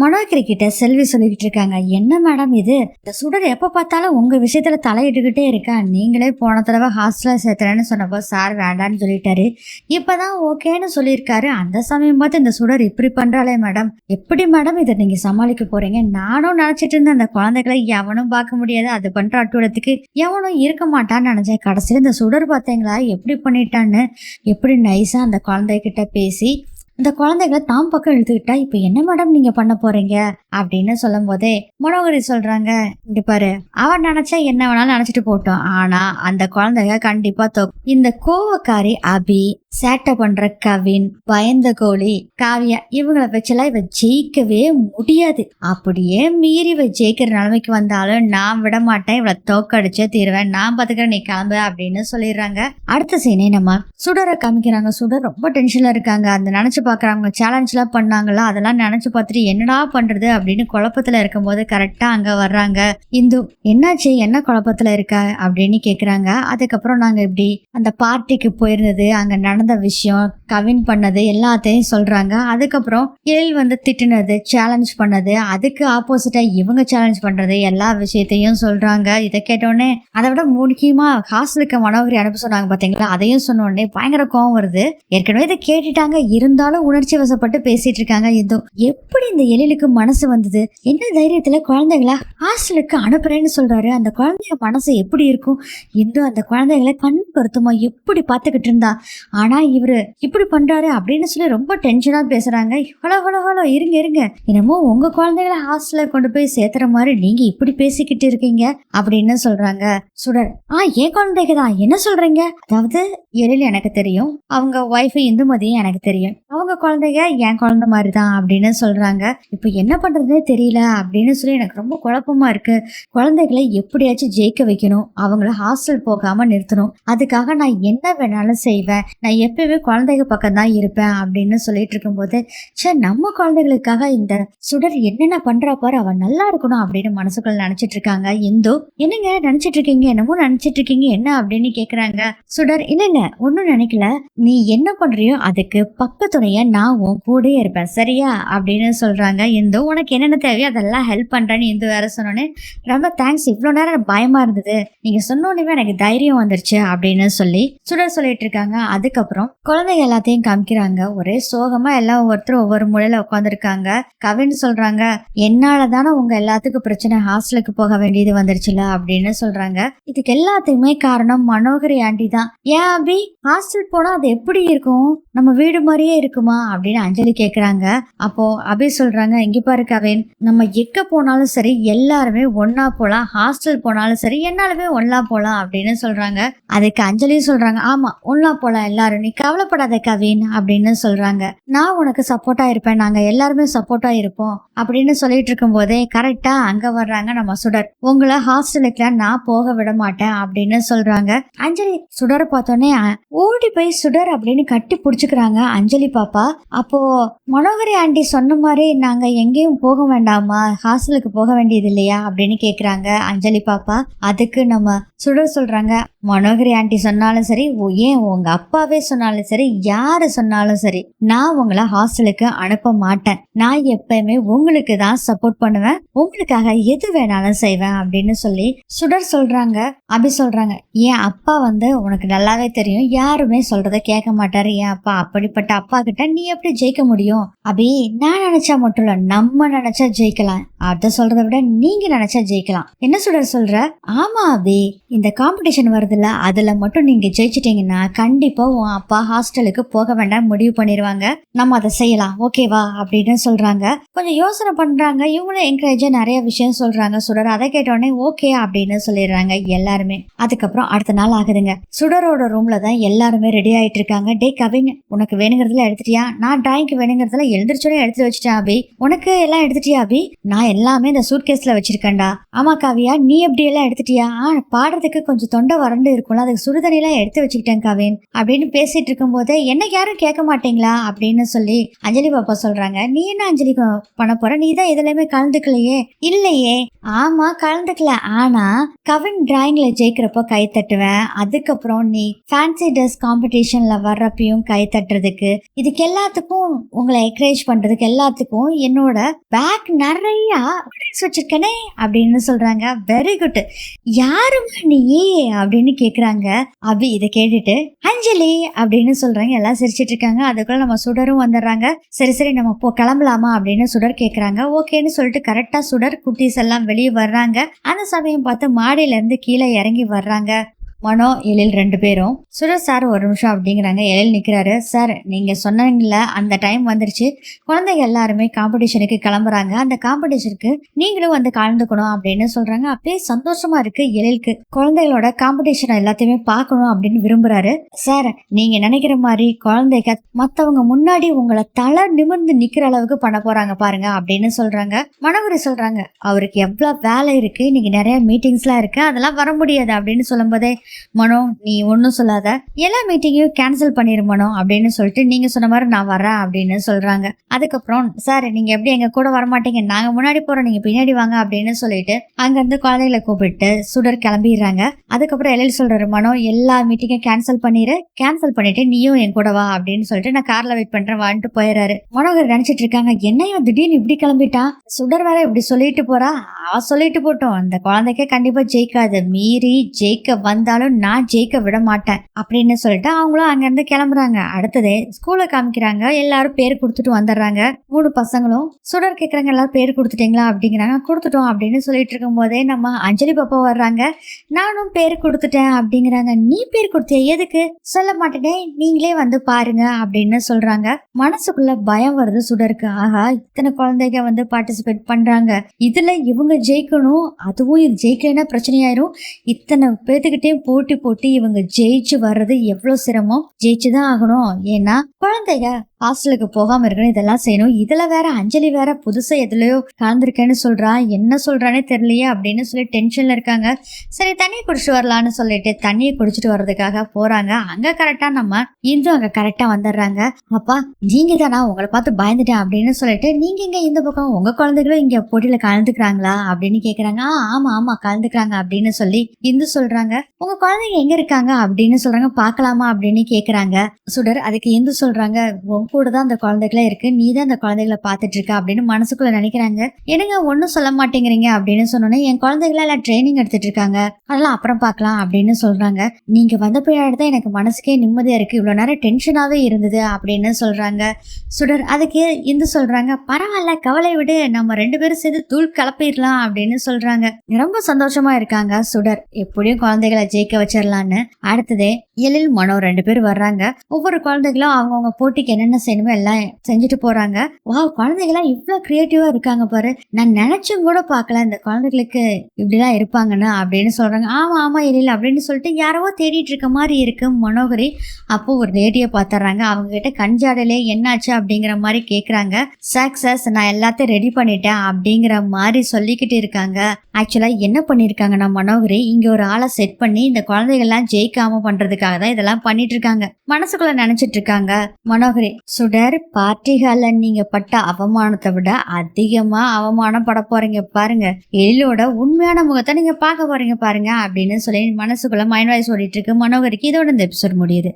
மனோகரி கிட்ட செல்வி சொல்லிக்கிட்டு இருக்காங்க என்ன மேடம் இது? இந்த சுடர் எப்ப பார்த்தாலும் உங்க விஷயத்துல தலையிட்டுக்கிட்டே இருக்கா? நீங்களே போன தடவை ஹாஸ்டல்ல சேர்த்துறேன்னு சொன்னப்போ சார் வேண்டான்னு சொல்லிட்டாரு. இப்பதான் ஓகேன்னு சொல்லியிருக்காரு. அந்த சமயம் பார்த்து இந்த சுடர் இப்படி பண்றாளே மேடம் எப்படி மேடம் இதை நீங்க சமாளிக்க போறீங்க? நானும் நினைச்சிட்டு இருந்தேன் அந்த குழந்தைகளை எவனும் பார்க்க முடியாது. அது பண்ற அட்டுவலத்துக்கு எவனும் இருக்க மாட்டான்னு நினைச்சேன். கடைசியில் இந்த சுடர் பார்த்தீங்களா? எப்படி பண்ணிட்டான்னு எப்படி நைஸா அந்த குழந்தைகிட்ட பேசி அந்த குழந்தைகளை தாம் பக்கம் இழுத்துக்கிட்டா இப்போ என்ன மேடம் நீங்க பண்ண போறீங்க? அப்படின்னு சொல்லும் போதே மனோகரி சொல்றாங்க இங்க பாரு அவன் நினைச்சா என்ன வேணாலும் நினைச்சிட்டு போட்டோம் ஆனா அந்த குழந்தைங்க கண்டிப்பா தோ இந்த கோவக்காரி அபி சேட்டை பண்ற கவின் பயந்த கோழி காவியா இவங்கள வச்செல்லாம் இவ ஜெயிக்கவே முடியாது. அப்படியே மீறி இவ ஜெயிக்கிற நிலைமைக்கு வந்தாலும் நான் விட மாட்டேன் இவளை தோக்கடிச்சே தீருவேன் நான் பாத்துக்கிறேன் நீ கிளம்பு அப்படின்னு சொல்லிடுறாங்க. அடுத்த சீனே நம்ம சுடரை காமிக்கிறாங்க. சுடர் ரொம்ப டென்ஷன்ல இருக்காங்க. அந்த நினைச்சு பாக்குறாங்க சேலஞ்ச் எல்லாம் பண்ணாங்களா? அதெல்லாம் நினைச்சு பார்த்துட்டு என்னடா பண்றது அப்படின்னு குழப்பத்துல இருக்கும்போது கரெக்டா அங்க வர்றாங்க. இந்து என்னாச்சு? என்ன குழப்பத்துல இருக்க? அப்படின்னு கேக்குறாங்க. அதுக்கப்புறம் நாங்க இப்படி அந்த பார்ட்டிக்கு போயிருந்தது. அங்க நடந்த விஷயம் கவின் பண்ணது எல்லாத்தையும் சொல்றாங்க. அதுக்கப்புறம் எழில் வந்து திட்டினது சேலஞ்ச் பண்ணது. அதுக்கு ஆப்போசிட்டா இவங்க சேலஞ்ச் பண்றது எல்லா விஷயத்தையும் சொல்றாங்க. இதை கேட்டோடனே அதை விட முக்கியமா ஹாஸ்டலுக்கு மனோகரி அனுப்ப சொன்னாங்க பாத்தீங்களா? அதையும் சொன்ன பயங்கர கோவம் வருது. ஏற்கனவே இதை கேட்டுட்டாங்க. இருந்தாலும் உணர்ச்சி வசப்பட்டு பேசிட்டு இருக்காங்க. இதோ எப்படி இந்த எழிலுக்கு மனசு வந்தது? என்ன தைரியத்துல குழந்தைங்கள ஹாஸ்டலுக்கு அனுப்புறேன்னு சொல்றாரு. அந்த குழந்தைய மனசு எப்படி இருக்கும்? இந்து அந்த குழந்தைகளை கண் பொருத்தமா எப்படி பார்த்துக்கிட்டு இருந்தா? ஆனா இவரு இப்படி பண்றாரு அப்படின்னு சொல்லி ரொம்ப டென்ஷனா பேசுறாங்க. ஹலோ ஹலோ ஹலோ இருங்க இருங்க. என்னமோ உங்க குழந்தைகளை ஹாஸ்டல்ல கொண்டு போய் சேர்த்துற மாதிரி நீங்க இப்படி பேசிக்கிட்டு இருக்கீங்க அப்படின்னு சொல்றாங்க. சுடர். ஆ ஏன் குழந்தைங்க தான். என்ன சொல்றீங்க? அதாவது எழில் எனக்கு தெரியும். அவங்க ஒய்ஃபு இந்துமதியும் எனக்கு தெரியும். அவங்க குழந்தைங்க என் குழந்தை மாதிரி தான் அப்படின்னு சொல்றாங்க. இப்போ என்ன பண்ணுறதுனே தெரியல அப்படின்னு சொல்லி எனக்கு ரொம்ப குழப்பமா இருக்கு. குழந்தைகளை எப்படியாச்சும் ஜெயிக்க வைக்கணும். அவங்கள ஹாஸ்டல் போகாம நிறுத்தணும். அதுக்காக நான் என்ன வேணாலும் செய்வேன். நான் எப்பயுமே குழந்தைங்க பக்கம் தான் இருப்பேன் அப்படின்னு சொல்லிட்டு இருக்கும்போது சே நம்ம குழந்தைகளுக்காக இந்த சுடர் என்னென்ன பண்றா பாரு அவன் நல்லா இருக்கணும் அப்படின்னு மனசுக்குள்ள நினைச்சிட்டு இருக்காங்க. இந்து என்னங்க நினைச்சிட்டு இருக்கீங்க? என்னமோ நினைச்சிட்டு இருக்கீங்க? என்ன அப்படின்னு கேக்குறாங்க. சுடர் இல்லைங்க ஒன்றும் நினைக்கல. நீ என்ன பண்றியோ அதுக்கு பக்கத்துணைய நான் உன் கூடயே இருப்பேன். சரியா? அப்படின்னு சொல்றாங்க. இந்து உனக்கு என்னென்ன தேவையோ அதெல்லாம் ஹெல்ப் பண்றேன்னு இந்து வேற சொன்னோன்னே ரொம்ப தேங்க்ஸ் இவ்வளோ நேரம் பயமா இருந்தது. நீங்க சொன்னோன்னே எனக்கு தைரியம் வந்துருச்சு அப்படின்னு சொல்லி சுடர் சொல்லிட்டு இருக்காங்க. அதுக்கப்புறம் அப்புறம் குழந்தைங்க எல்லாத்தையும் காமிக்கிறாங்க. ஒரே சோகமா எல்லாம் ஒவ்வொருத்தரும் ஒவ்வொரு மூலையில உட்காந்துருக்காங்க கவின் சொல்றாங்க என்னால தானே உங்க எல்லாத்துக்கும் பிரச்சனை ஹாஸ்டலுக்கு போக வேண்டியது வந்துருச்சுல அப்படின்னு சொல்றாங்க. இதுக்கு எல்லாத்துக்குமே காரணம் மனோகரி ஆண்டி தான். ஏன் அபி? ஹாஸ்டல் போனா அது எப்படி இருக்கும்? நம்ம வீடு மாதிரியே இருக்குமா? அப்படின்னு அஞ்சலி கேக்குறாங்க. அப்போ அபி சொல்றாங்க இங்க பாரு கவின் நம்ம எங்க போனாலும் சரி எல்லாருமே ஒன்னா போலாம். ஹாஸ்டல் போனாலும் சரி என்னாலுமே ஒன்னா போலாம் அப்படின்னு சொல்றாங்க. அதுக்கு அஞ்சலி சொல்றாங்க ஆமா ஒன்னா போலாம் எல்லாரும். நீ கவலைப்படாத கவின் அப்படின்னு சொல்றாங்க. நான் உனக்கு சப்போர்ட்டா இருப்பேன். நாங்க எல்லாருமே சப்போர்ட்டா இருப்போம். அப்படின்னு சொல்லிட்டு இருக்கும் போதே கரெக்டா அங்க வர்றாங்க நம்ம சுடர். உங்களை ஹாஸ்டலுக்கு நான் போக விட மாட்டேன் அப்படின்னு சொல்றாங்க. அஞ்சலி சுடரை பார்த்தோன்னே ஓடி போய் சுடர் அப்படின்னு கட்டி புடிச்சுக்கிறாங்க அஞ்சலி பாப்பா. அப்போ மனோகரி ஆண்டி சொன்ன மாதிரி நாங்க எங்கேயும் போக வேண்டாமா ஹாஸ்டலுக்கு போக வேண்டியது இல்லையா? அப்படின்னு கேக்குறாங்க அஞ்சலி பாப்பா. அதுக்கு நம்ம சுடர் சொல்றாங்க. மனோகரி ஆண்டி சொன்னாலும் சரி ஏன் உங்க அப்பாவே சொன்னாலும் சரி யாரு சொன்னாலும் சரி நான் உங்களை ஹாஸ்டலுக்கு அனுப்ப மாட்டேன். நான் எப்பயுமே உங்களுக்கு தான் சப்போர்ட் பண்ணுவேன். உங்களுக்காக எது வேணாலும் செய்வேன் அப்படின்னு சொல்லி சுடர் சொல்றாங்க அபி சொல்றாங்க. என் அப்பா வந்து உனக்கு நல்லாவே தெரியும். யாருமே சொல்றத கேட்க மாட்டாரு. என் அப்பா அப்படிப்பட்ட அப்பா கிட்ட நீ எப்படி ஜெயிக்க முடியும்? அபி நான் நினைச்சா மட்டும் இல்ல நம்ம நினைச்சா ஜெயிக்கலாம். அத சொல்றதை விட நீங்க நினைச்சா ஜெயிக்கலாம். என்ன சுடர் சொல்ற? ஆமா அபி. இந்த காம்படிஷன் வருதுல்ல அதுல மட்டும் நீங்க ஜெயிச்சிட்டீங்கன்னா கண்டிப்பா உன் அப்பா ஹாஸ்டலுக்கு போக வேண்டாம் முடிவு பண்ணிடுவாங்க நம்ம அதை செய்யலாம். ஓகேவா அப்படின்னு சொல்றாங்க. கொஞ்சம் யோசனை பண்றாங்க. இவங்களும் என்கரேஜா நிறைய விஷயம் சொல்றாங்க. சுடர் அதை கேட்டோடனே ஓகே அப்படின்னு சொல்லிடுறாங்க எல்லாருமே. அதுக்கப்புறம் அடுத்த நாள் ஆகுதுங்க. சுடரோட ரூம்ல தான் எல்லாருமே ரெடி ஆயிட்டு இருக்காங்க. டே கவின் உனக்கு வேணுங்கிறதுல எடுத்துட்டியா? நான் டிராயிங்க்கு வேணுங்கிறதுல எழுந்திரிச்சோட எடுத்து வச்சுட்டேன் அபி. உனக்கு எல்லாம் எடுத்துட்டியா அபி? நான் எல்லாமே இந்த சூட் கேஸ்ல வச்சிருக்கேன்டா. ஆமா காவியா நீ எப்படி எல்லாம் எடுத்துட்டியா? ஆ பாடுறதுக்கு கொஞ்சம் தொண்டை வறண்டு இருக்கும்ல. அதுக்கு சுடுதண்ணிலாம் எடுத்து வச்சுக்கிட்டேன் கவின். அப்படின்னு பேசிட்டு இருக்கும்போது என்ன யாரும் கேட்க மாட்டீங்களா? அப்படின்னு சொல்லி அஞ்சலி பாப்பா சொல்றாங்க. நீ என்ன அஞ்சலி பண்ண போற? நீ தான் எதுலையுமே கலந்துக்கலையே? இல்லையே. ஆமா கலந்துக்கல. ஆனா கவின் டிராயிங்ல ஜெயிக்கிறப்போ கை தட்டுவேன். அதுக்கப்புறம் நீ ஃபேன்சி ட்ரெஸ் காம்படிஷன்ல வர்றப்பையும் கை தட்டுறதுக்கு இதுக்கு எல்லாத்துக்கும் உங்களை என்கரேஜ் பண்றதுக்கு எல்லாத்துக்கும் என்னோட பேக் நிறைய prize வச்சிருக்கனே அப்படின்னு சொல்றாங்க. வெரி குட் யாருமா நீ? அப்படின்னு கேக்குறாங்க. அபி இதை கேட்டுட்டு அஞ்சலி அப்படின்னு சொல்றாங்க. எல்லாம் சிரிச்சிட்டு இருக்காங்க. அதுக்குள்ள நம்ம சுடரும் வந்துடுறாங்க. சரி சரி நம்ம போ கிளம்பலாமா அப்படின்னு சுடர் கேக்குறாங்க. ஓகேன்னு சொல்லிட்டு கரெக்டா சுடர் குட்டீஸ் எல்லாம் வெளியே வர்றாங்க. அந்த சமயம் பார்த்து மாடியில இருந்து கீழே இறங்கி வர்றாங்க. மனோ எழில் ரெண்டு பேரும். சுரேஷ் சார் ஒரு நிமிஷம் அப்படிங்கிறாங்க. எழில் நிற்கிறாரு சார் நீங்கள் சொன்னீங்கல்ல அந்த டைம் வந்துருச்சு. குழந்தைங்க எல்லாருமே காம்படிஷனுக்கு கிளம்புறாங்க. அந்த காம்படிஷனுக்கு நீங்களும் வந்து கலந்துக்கணும் அப்படின்னு சொல்கிறாங்க அப்படியே சந்தோஷமா இருக்கு எழிலுக்கு. குழந்தைகளோட காம்படிஷன் எல்லாத்தையுமே பார்க்கணும் அப்படின்னு விரும்புகிறாரு சார் நீங்கள் நினைக்கிற மாதிரி குழந்தைங்க மற்றவங்க முன்னாடி உங்களை தலை நிமிர்ந்து நிற்கிற அளவுக்கு பண்ண போகிறாங்க பாருங்க அப்படின்னு சொல்கிறாங்க மனவரி சொல்கிறாங்க அவருக்கு எவ்வளோ வேலை இருக்குது இன்னைக்கு நிறைய மீட்டிங்ஸ்லாம் இருக்குது அதெல்லாம் வர முடியாது அப்படின்னு சொல்லும்போதே மனோ நீ ஒன்றும் சொல்லாத. எல்லா மீட்டிங்கையும் கேன்சல் பண்ணிரு மனோ அப்படின்னு சொல்லிட்டு நீங்க சொன்ன மாதிரி நான் வரேன் அப்படின்னு சொல்றாங்க. அதுக்கப்புறம் சார் நீங்க எப்படி எங்க கூட வர மாட்டீங்க நாங்க முன்னாடி போறோம் நீங்க பின்னாடி வாங்க அப்படின்னு சொல்லிட்டு அங்கேருந்து குழந்தைகளை கூப்பிட்டு சுடர் கிளம்பிடுறாங்க. அதுக்கப்புறம் எழில் சொல்றாரு மனோ எல்லா மீட்டிங்கையும் கேன்சல் பண்ணிரு. கேன்சல் பண்ணிட்டு நீயும் என் கூட வா அப்படின்னு சொல்லிட்டு நான் கார்ல வெயிட் பண்றேன் வந்துட்டு போயிடுறாரு மனோகர் நினைச்சிட்டு இருக்காங்க என்னையும் திடீர்னு இப்படி கிளம்பிட்டான் சுடர் வேற இப்படி சொல்லிட்டு போறா? அவ சொல்லிட்டு போட்டோம். அந்த குழந்தைக்கே கண்டிப்பா ஜெயிக்காது. மீறி ஜெயிக்க வந்தாலும் நான் ஜெயிக்க விட மாட்டேன் அப்படின்னு சொல்லிட்டு அவங்களும் அங்கிருந்து கிளம்புறாங்க. அடுத்தது ஸ்கூல காமிக்கிறாங்க. எல்லாரும் பேர் கொடுத்துட்டு வந்துடுறாங்க. மூணு பசங்களும் சுடர் கேக்குறாங்க எல்லாரும் பேர் கொடுத்துட்டீங்களா? அப்படிங்கிறாங்க. கொடுத்துட்டோம் அப்படின்னு சொல்லிட்டு இருக்கும் போதே நம்ம அஞ்சலி பாப்பா வர்றாங்க. நானும் பேர் கொடுத்துட்டேன் அப்படிங்கிறாங்க. நீ பேர் கொடுத்திய? எதுக்கு? சொல்ல மாட்டேனே. நீங்களே வந்து பாருங்க அப்படின்னு சொல்றாங்க. மனசுக்குள்ள பயம் வருது சுடருக்கு. ஆஹா இத்தனை குழந்தைங்க வந்து பார்ட்டிசிபேட் பண்றாங்க. இதுல இவங்க ஜெயிக்கணும். அதுவும் இது ஜெயிக்கலைன்னா பிரச்சனையாயிரும். இத்தனை பேத்துக்கிட்டே போட்டி போட்டு இவங்க ஜெயிச்சு வர்றது எவ்வளவு சிரமம்? ஜெயிச்சுதான் ஆகணும். ஏன்னா குழந்தைங்க ஹாஸ்டலுக்கு போகாம இருக்கணும் இதெல்லாம் செய்யணும். இதுல வேற அஞ்சலி வேற புதுசா எதுலயோ கலந்துருக்கேன்னு சொல்றா. என்ன சொல்றானே தெரியலையே அப்படின்னு சொல்லி டென்ஷன்ல இருக்காங்க. சரி தண்ணியை குடிச்சிட்டு வரலான்னு சொல்லிட்டு தண்ணியை குடிச்சிட்டு வர்றதுக்காக போறாங்க. அங்க கரெக்டா நம்ம இந்து அங்க கரெக்டா வந்துடுறாங்க. அப்பா நீங்க தானா உங்களை பார்த்து பயந்துட்டேன் அப்படின்னு சொல்லிட்டு நீங்க இங்க இந்த பக்கம் உங்க குழந்தைகளும் இங்க போட்டியில கலந்துக்கிறாங்களா அப்படின்னு கேக்குறாங்க. "ஆ, ஆமா ஆமா கலந்துக்கிறாங்க அப்படின்னு சொல்லி இந்து சொல்றாங்க. உங்க குழந்தைங்க எங்க இருக்காங்க அப்படின்னு சொல்றாங்க பார்க்கலாமா அப்படின்னு கேக்குறாங்க. சுடர் அதுக்கு இந்து சொல்றாங்க உன் கூட தான் அந்த குழந்தைகளே இருக்கு நீ தான் அந்த குழந்தைகளை பார்த்துட்டு இருக்க அப்படின்னு மனசுக்குள்ள நினைக்கிறாங்க. என்னங்க ஒன்றும் சொல்ல மாட்டேங்கிறீங்க அப்படின்னு சொன்னோன்னே என் குழந்தைகள எல்லாம் ட்ரைனிங் எடுத்துட்டு இருக்காங்க அதெல்லாம் அப்புறம் பார்க்கலாம் அப்படின்னு சொல்றாங்க. நீங்க வந்த பின்னாடி தான் எனக்கு மனசுக்கே நிம்மதியா இருக்கு இவ்வளவு நேரம் டென்ஷனாவே இருந்தது அப்படின்னு சொல்றாங்க. சுடர் அதுக்கு இந்து சொல்றாங்க பரவாயில்ல கவலை விடு நம்ம ரெண்டு பேரும் சேர்ந்து தூள் கலப்பிடலாம் அப்படின்னு சொல்றாங்க. ரொம்ப சந்தோஷமா இருக்காங்க சுடர். எப்படியும் குழந்தைகளை ஜெயிக்க வச்சிடலான்னு அடுத்தது எழில் மனோ ரெண்டு பேர் வர்றாங்க. ஒவ்வொரு குழந்தைகளும் அவங்கவுங்க போட்டிக்கு என்னென்ன செய்யணுமோ எல்லாம் செஞ்சுட்டு போறாங்க. வா குழந்தைகளாம் இவ்வளோ கிரியேட்டிவா இருக்காங்க பாரு. நான் நினைச்சும் கூட பார்க்கல இந்த குழந்தைகளுக்கு இப்படிலாம் இருப்பாங்கன்னு அப்படின்னு சொல்றாங்க. ஆமா ஆமா எழில் அப்படின்னு சொல்லிட்டு யாரோ தேடிட்டு இருக்க மாதிரி இருக்கு மனோகரி. அப்போ ஒரு லேடியை பார்த்துறாங்க அவங்க கிட்ட கஞ்சாடலே என்னாச்சு அப்படிங்கிற மாதிரி கேக்குறாங்க. சக்சஸ் நான் எல்லாத்தையும் ரெடி பண்ணிட்டேன் அப்படிங்கிற மாதிரி சொல்லிக்கிட்டு இருக்காங்க. ஆக்சுவலா என்ன பண்ணிருக்காங்கன்னா மனோகரி இங்க ஒரு ஆளை செட் பண்ணி இந்த குழந்தைகள்லாம் ஜெயிக்காம பண்றதுக்காக தான் இதெல்லாம் பண்ணிட்டு இருக்காங்க மனசுக்குள்ள நினைச்சிட்டு இருக்காங்க மனோகரி சுடர் பார்ட்டிகள்ல நீங்க பட்ட அவமானத்தை விட அதிகமா அவமானப்பட போறீங்க பாருங்க. எழிலோட உண்மையான முகத்தை நீங்க பார்க்க போறீங்க பாருங்க அப்படின்னு சொல்லி மனசுக்குள்ள மைண்ட் வாய்ஸ் ஓடிட்டு இருக்கு மனோகரிக்கு இதோட இந்த எபிசோட் முடியுது.